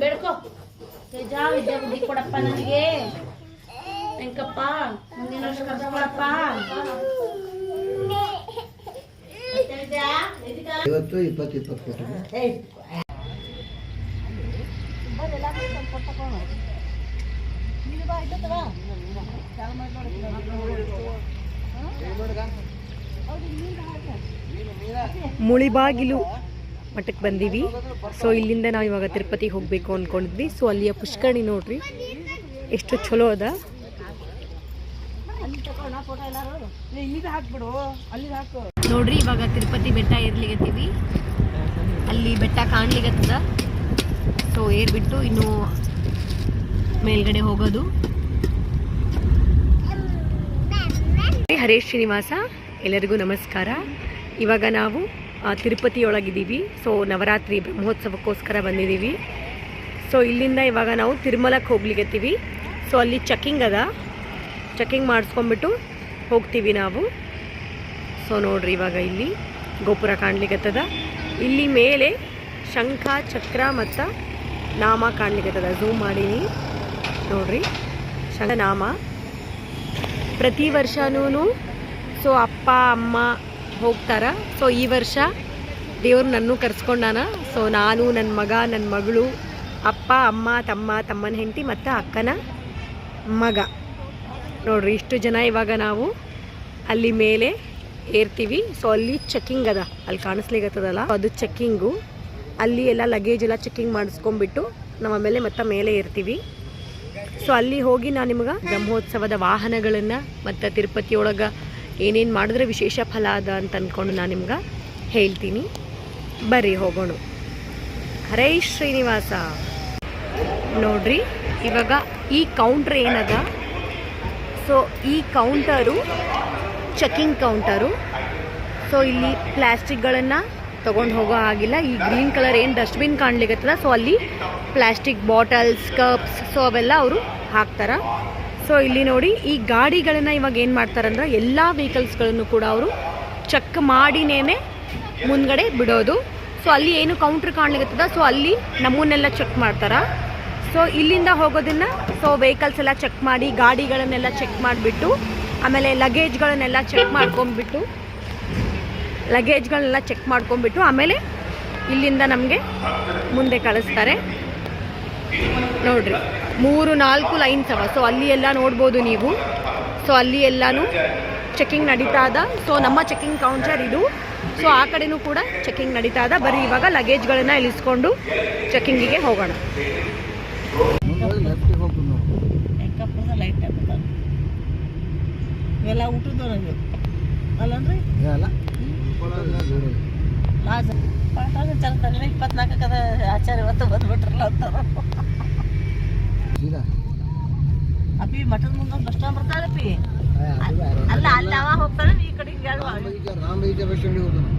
ಬೇಡ್ಕೋ ಜಾವ ವಿದ್ಯಾ ಬುದ್ಧಿ ಕೊಡಪ್ಪ ನನಗೆ. ವೆಂಕಪ್ಪ ಮುಂದಿನ ವರ್ಷ ಕರ್ಸ್ಕೊಳಪ್ಪ. ಇವತ್ತು ಇಪ್ಪತ್ತು ಇಪ್ಪತ್ತು ಕೊಟ್ಟರು ಮುಳಿಬಾಗಿಲು ಮಠಕ್ಕೆ ಬಂದೀವಿ. ಸೊ ಇಲ್ಲಿಂದ ನಾವು ಇವಾಗ ತಿರುಪತಿಗೆ ಹೋಗಬೇಕು ಅಂದ್ಕೊಂಡಿದ್ವಿ ಸೊ ಅಲ್ಲಿಯ ಪುಷ್ಕರಣಿ ನೋಡ್ರಿ. ಎಷ್ಟು ಚಲೋ ಅದ. ನೋಡ್ರಿ, ಇವಾಗ ತಿರುಪತಿ ಬೆಟ್ಟ ಏರ್ಲಿಗತ್ತೀವಿ ಅಲ್ಲಿ ಬೆಟ್ಟ ಕಾಣ್ಲಿಗತ್ತದ ಸೊ ಏರ್ಬಿಟ್ಟು ಇನ್ನು ಮೇಲ್ಗಡೆ ಹೋಗೋದು. ಹರೇಶ್ ಶ್ರೀನಿವಾಸ ಎಲ್ಲರಿಗೂ ನಮಸ್ಕಾರ. ಇವಾಗ ನಾವು ತಿರುಪತಿಯೊಳಗಿದ್ದೀವಿ. ಸೊ ನವರಾತ್ರಿ ಬ್ರಹ್ಮೋತ್ಸವಕ್ಕೋಸ್ಕರ ಬಂದಿದ್ದೀವಿ. ಸೊ ಇಲ್ಲಿಂದ ಇವಾಗ ನಾವು ತಿರುಮಲಕ್ಕೆ ಹೋಗ್ಲಿಕ್ಕೆತ್ತೀವಿ ಸೊ ಅಲ್ಲಿ ಚೆಕ್ಕಿಂಗ್ ಅದ. ಚೆಕ್ಕಿಂಗ್ ಮಾಡಿಸ್ಕೊಂಬಿಟ್ಟು ಹೋಗ್ತೀವಿ ನಾವು. ಸೊ ನೋಡ್ರಿ ಇವಾಗ ಇಲ್ಲಿ ಗೋಪುರ ಕಾಣ್ಲಿಕ್ಕತ್ತದ ಇಲ್ಲಿ ಮೇಲೆ ಶಂಖ ಚಕ್ರ ಮತ್ತು ನಾಮ ಕಾಣ್ಲಿಕತ್ತದ ಝೂಮ್ ಮಾಡೀನಿ. ನೋಡ್ರಿ. ಶಂಕನಾಮ ಪ್ರತಿ ವರ್ಷನೂ ಸೊ ಅಪ್ಪ, ಅಮ್ಮ ಹೋಗ್ತಾರ. ಸೊ ಈ ವರ್ಷ ದೇವ್ರು ನನ್ನೂ ಕರ್ಸ್ಕೊಂಡಾನ. ಸೊ ನಾನು ನನ್ನ ಮಗ ನನ್ನ ಮಗಳು, ಅಪ್ಪ, ಅಮ್ಮ, ತಮ್ಮ, ತಮ್ಮನ ಹೆಂಡತಿ ಮತ್ತು ಅಕ್ಕನ ಮಗ. ನೋಡ್ರಿ, ಇಷ್ಟು ಜನ ಇವಾಗ ನಾವು ಅಲ್ಲಿ ಮೇಲೆ ಏರ್ತೀವಿ. ಸೊ ಅಲ್ಲಿ ಚೆಕ್ಕಿಂಗ್ ಅದ. ಅಲ್ಲಿ ಕಾಣಿಸ್ಲಿಕ್ಕತ್ತದಲ್ಲ ಅದು ಚೆಕ್ಕಿಂಗು ಅಲ್ಲಿ ಎಲ್ಲ ಲಗೇಜ್ ಎಲ್ಲ ಚೆಕ್ಕಿಂಗ್ ಮಾಡಿಸ್ಕೊಂಡ್ಬಿಟ್ಟು ನಮ್ಮ ಮೇಲೆ ಮತ್ತೆ ಮೇಲೆ ಏರ್ತೀವಿ. ಸೊ ಅಲ್ಲಿ ಹೋಗಿ ನಾನು ನಿಮ್ಗೆ ಬ್ರಹ್ಮೋತ್ಸವದ ವಾಹನಗಳನ್ನು ಮತ್ತು ತಿರುಪತಿಯೊಳಗೆ ಏನೇನು ಮಾಡಿದ್ರೆ ವಿಶೇಷ ಫಲ ಅದ ಅಂತ ಅಂದ್ಕೊಂಡು ನಾನು ನಿಮ್ಗೆ ಹೇಳ್ತೀನಿ. ಬರ್ರಿ ಹೋಗೋಣ. ಹರೇ ಶ್ರೀನಿವಾಸ. ನೋಡ್ರಿ, ಇವಾಗ ಈ ಕೌಂಟ್ರ್ ಏನದ? ಸೊ ಈ ಕೌಂಟರು ಚೆಕಿಂಗ್ ಕೌಂಟರು ಸೊ ಇಲ್ಲಿ ಪ್ಲ್ಯಾಸ್ಟಿಕ್ಗಳನ್ನು ತೊಗೊಂಡು ಹೋಗೋ ಆಗಿಲ್ಲ ಈ ಗ್ರೀನ್ ಕಲರ್ ಏನು ಡಸ್ಟ್ಬಿನ್ ಕಾಣ್ಲಿಕ್ಕತ್ತದ ಸೊ ಅಲ್ಲಿ ಪ್ಲಾಸ್ಟಿಕ್ ಬಾಟಲ್ಸ್ ಕಪ್ಸ್ ಸೊ ಅವೆಲ್ಲ ಅವರು ಹಾಕ್ತಾರೆ. ಸೊ ಇಲ್ಲಿ ನೋಡಿ, ಈ ಗಾಡಿಗಳನ್ನು ಇವಾಗ ಏನು ಮಾಡ್ತಾರಂದ್ರೆ ಎಲ್ಲ ವೆಹಿಕಲ್ಸ್ಗಳನ್ನು ಕೂಡ ಅವರು ಚೆಕ್ ಮಾಡಿನೇ ಮುಂದ್ಗಡೆ ಬಿಡೋದು. ಸೊ ಅಲ್ಲಿ ಏನು ಕೌಂಟ್ರ್ ಕಾಣ್ಲಿಕ್ಕತ್ತದ ಸೊ ಅಲ್ಲಿ ನಮ್ಮನ್ನೆಲ್ಲ ಚೆಕ್ ಮಾಡ್ತಾರ. ಸೊ ಇಲ್ಲಿಂದ ಹೋಗೋದನ್ನ ಸೊ ವೆಹಿಕಲ್ಸ್ ಎಲ್ಲ ಚೆಕ್ ಮಾಡಿ, ಗಾಡಿಗಳನ್ನೆಲ್ಲ ಚೆಕ್ ಮಾಡಿಬಿಟ್ಟು, ಆಮೇಲೆ ಲಗೇಜ್ಗಳನ್ನೆಲ್ಲ ಚೆಕ್ ಮಾಡ್ಕೊಂಡ್ಬಿಟ್ಟು ಲಗೇಜ್ಗಳನ್ನೆಲ್ಲ ಚೆಕ್ ಮಾಡ್ಕೊಂಡ್ಬಿಟ್ಟು ಆಮೇಲೆ ಇಲ್ಲಿಂದ ನಮಗೆ ಮುಂದೆ ಕಳಿಸ್ತಾರೆ. ನೋಡ್ರಿ ಮೂರು ನಾಲ್ಕು ಲೈನ್ಸ್ ಅವ. ಸೊ ಅಲ್ಲಿ ಎಲ್ಲ ನೋಡ್ಬೋದು ನೀವು. ಸೊ ಅಲ್ಲಿ ಎಲ್ಲಾನು ಚೆಕಿಂಗ್ ನಡೀತಾ ಅದ. ಸೊ ನಮ್ಮ ಚೆಕಿಂಗ್ ಕೌಂಟರ್ ಇದು. ಸೊ ಆ ಕಡೆನೂ ಕೂಡ ಚೆಕಿಂಗ್ ನಡೀತಾ ಇದೆ ಬರೀ ಇವಾಗ ಲಗೇಜ್ಗಳನ್ನ ಇಳಿಸ್ಕೊಂಡು ಚೆಕಿಂಗಿಗೆ ಹೋಗೋಣ. ಎಲ್ಲ ಊಟದ ಅಲ್ಲನ್ರಿ ಪಾಠ ಇಪ್ಪತ್ನಾಲ್ಕದ ಆಚಾರ್ಯ ಇವತ್ತು ಬಂದ್ಬಿಟ್ರಲ್ಲ ಅಂತಾರ ಅಪ್ಪಿ ಮಠದ ಮುಂದೆ ಬಸ್ ಸ್ಟಾಂಡ್ ಬರ್ತಾರಪ್ಪಿ ಅಲ್ಲ ಅಲ್ಲಿ ಅವ ಹೋಗ್ತಾನೆ. ಈ ಕಡೆ ಹಿಂಗೆ ರಾಮ ಬಸ್ ಸ್ಟ್ಯಾಂಡಿಗೆ ಹೋಗ್ಬಿಟ್ಟು